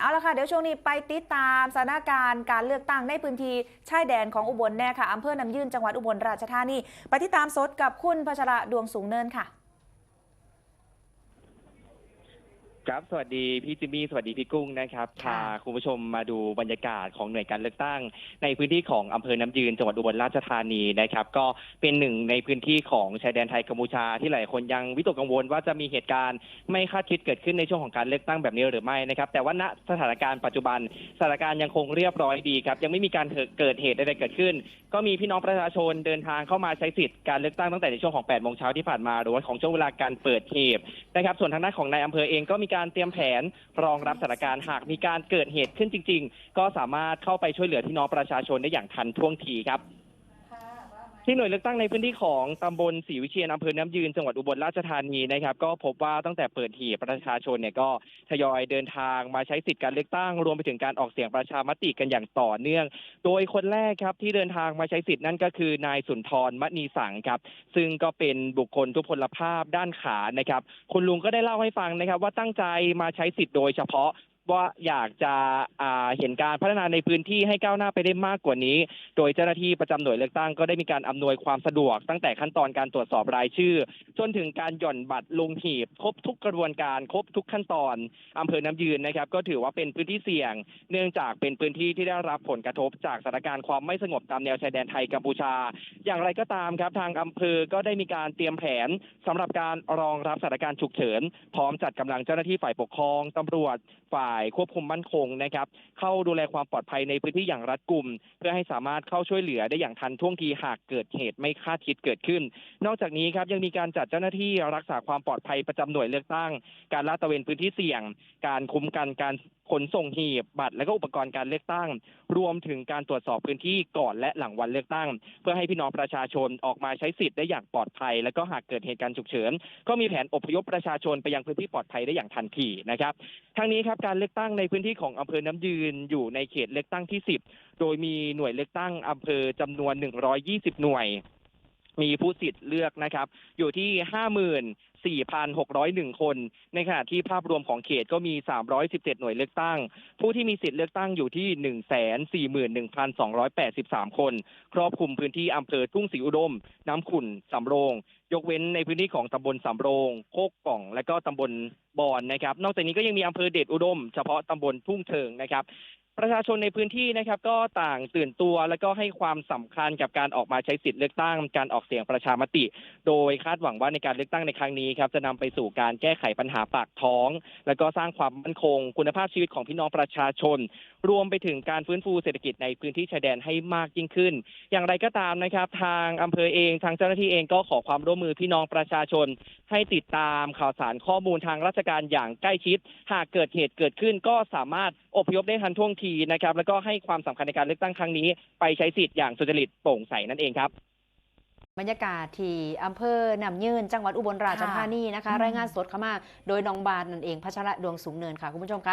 เอาละค่ะ เดี๋ยวช่วงนี้ไปติดตามสถานการณ์การเลือกตั้งในพื้นที่ชายแดนของอุบลแน่ค่ะอำเภอน้ำยืนจังหวัดอุบลราชธานี ไปติดตามสดกับคุณพัชระดวงสูงเนินค่ะ ครับสวัสดีพี่จิมมี่สวัสดีพี่กุ้งนะครับค่ะพาคุณผู้ชมมาดูบรรยากาศของหน่วยการเลือกตั้ง ในพื้นที่ของอำเภอน้ำยืนจังหวัดอุบลราชธานีนะครับ ก็เป็นหนึ่งในพื้นที่ของชายแดนไทยกัมพูชาที่หลายคนยังวิตกกังวลว่าจะมีเหตุการณ์ไม่คาดคิดเกิดขึ้นในช่วงของการเลือกตั้งแบบนี้หรือไม่นะครับ แต่ว่าณสถานการณ์ปัจจุบันสถานการณ์ยังคงเรียบร้อยดีครับยังไม่มีการเกิดเหตุใดๆเกิดขึ้น ก็มีพี่น้องประชาชนเดินทางเข้ามาใช้สิทธิ์การเลือกตั้งตั้งแต่ในช่วงของ8โมงเช้าที่ผ่านมาหรือว่าของช่วงเวลาการเปิดหีบนะครับส่วนทางด้านของนายอำเภอเองก็มีการการเตรียมแผน รองรับสถานการณ์หากมีการเกิดเหตุขึ้นจริง ๆ ก็สามารถเข้าไปช่วยเหลือพี่น้องประชาชนได้อย่างทันท่วงทีครับ ที่หน่วยเลือกตั้งในพื้นที่ของตำบลศรีวิเชียนอำเภอน้ำยืนจังหวัดอุบลราชธานีนะครับ ก็พบว่าตั้งแต่เปิดหีบประชาชนเนี่ยก็ทยอยเดินทางมาใช้สิทธิการเลือกตั้ง รวมไปถึงการออกเสียงประชามติกันอย่างต่อเนื่อง โดยคนแรกครับที่เดินทางมาใช้สิทธินั่นก็คือนายสุนทรมณีสังครับ ซึ่งก็เป็นบุคคลทุพพลภาพด้านขานะครับ คุณลุงก็ได้เล่าให้ฟังนะครับ ว่าตั้งใจมาใช้สิทธิ์โดยเฉพาะ ว่าอยากจะเห็นการพัฒนาในพื้นที่ให้ก้าวหน้าไปได้มากกว่านี้ โดยเจ้าหน้าที่ประจำหน่วยเลือกตั้งก็ได้มีการอำนวยความสะดวก ตั้งแต่ขั้นตอนการตรวจสอบรายชื่อ จนถึงการหย่อนบัตรลงหีบ ครบทุกกระบวนการ ครบทุกขั้นตอนอำเภอน้ำยืนนะครับ ก็ถือว่าเป็นพื้นที่เสี่ยง เนื่องจากเป็นพื้นที่ที่ได้รับผลกระทบ จากสถานการณ์ความไม่สงบตามแนวชายแดนไทยกัมพูชา อย่างไรก็ตามครับทางอำเภอก็ได้มีการเตรียมแผนสำหรับการรองรับสถานการณ์ฉุกเฉิน พร้อมจัดกำลังเจ้าหน้าที่ฝ่ายปกครองตำรวจฝ่ายายควบคุมมั่นคงนะครับเข้าดูแลความปลอดภัยในพื้นที่อย่างรัดกุม เพื่อให้สามารถเข้าช่วยเหลือได้อย่างทันท่วงทีหากเกิดเหตุไม่คาดคิดเกิดขึ้น นอกจากนี้ครับยังมีการจัดเจ้าหน้าที่รักษาความปลอดภัยประจำหน่วยเลือกตั้ง การลาดตระเวนพื้นที่เสี่ยง การคุ้มกันการ ขนส่งหีบบัตรและก็อุปกรณ์การเลือกตั้ง รวมถึงการตรวจสอบพื้นที่ก่อนและหลังวันเลือกตั้ง เพื่อให้พี่น้องประชาชนออกมาใช้สิทธิ์ได้อย่างปลอดภัย และก็หากเกิดเหตุการณ์ฉุกเฉินก็มีแผนอพยพประชาชนไปยังพื้นที่ปลอดภัยได้อย่างทันทีนะครับทั้งนี้ครับการเลือกตั้งในพื้นที่ของอำเภอน้ำยืนอยู่ในเขตเลือกตั้งที่ 10 โดยมีหน่วยเลือกตั้งอำเภอจำนวน 120 หน่วย มีผู้สิทธิ์เลือกนะครับ อยู่ที่54,601 คน ในขณะที่ภาพรวมของเขตก็มี 317 หน่วยเลือกตั้ง ผู้ที่มีสิทธิ์เลือกตั้งอยู่ที่ 141,283 คน ครอบคลุมพื้นที่อำเภอทุ่งศรีอุดม น้ำขุ่น สำโรง ยกเว้นในพื้นที่ของตำบลสำโรง โคกกล่อง และก็ตำบลบอนนะครับ นอกจากนี้ก็ยังมีอำเภอเดชอุดม เฉพาะตำบลทุ่งเทิงนะครับ ประชาชนในพื้นที่นะครับก็ต่างตื่นตัวและก็ให้ความสำคัญกับการออกมาใช้สิทธิ์เลือกตั้งการออกเสียงประชามติ โดยคาดหวังว่าในการเลือกตั้งในครั้งนี้ครับจะนำไปสู่การแก้ไขปัญหาปากท้อง และก็สร้างความมั่นคง คุณภาพชีวิตของพี่น้องประชาชน รวมไปถึงการฟื้นฟูเศรษฐกิจในพื้นที่ชายแดนให้มากยิ่งขึ้น อย่างไรก็ตามนะครับ ทางอำเภอเองทางเจ้าหน้าที่เองก็ขอความร่วมมือพี่น้องประชาชน ให้ติดตามข่าวสารข้อมูลทางราชการอย่างใกล้ชิด หากเกิดเหตุเกิดขึ้นก็สามารถอพยพได้ทันท่วงทีนะครับ แล้วก็ให้ความสำคัญในการเลือกตั้งครั้งนี้ ไปใช้สิทธิ์อย่างสุจริตโปร่งใสนั่นเองครับบรรยากาศที่อำเภอหนำยืนจังหวัดอุบลราชธานีนะคะค่ะรายงานสดเข้ามา โดยน้องบาทนั่นเองพัชระดวงสูงเนินค่ะ คุณผู้ชมคะ